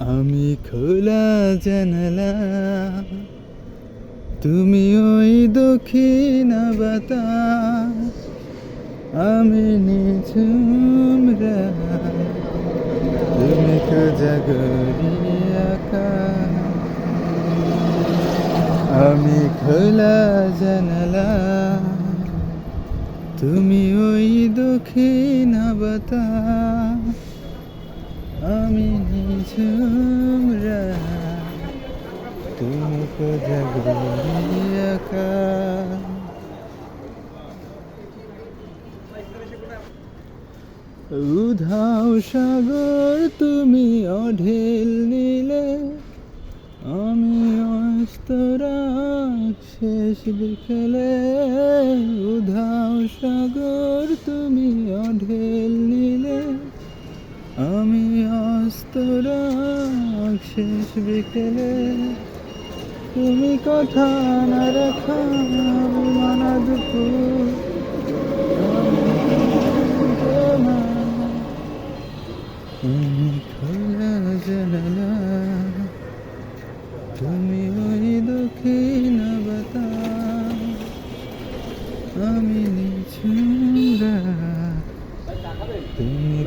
আমি খোলা জানালা, তুমি ওই দক্ষিণ বাতাস, আমি নিঝুম তুমি তো আমি খোলা জানালা, তুমি ওই দক্ষিণ বাতাস। উধাও সাগর তুমি অঢেল নিলে আমি অস্তরাগ শেষ বিকেলে উধাও সাগর তুমি অঢেল শেষ বিকেলে তুমি কথা না রাখা মানা দুপুর তুমি খোলা জানালা, তুমি ওই দক্ষিণ বাতাস, আমি নিছুরা তুমি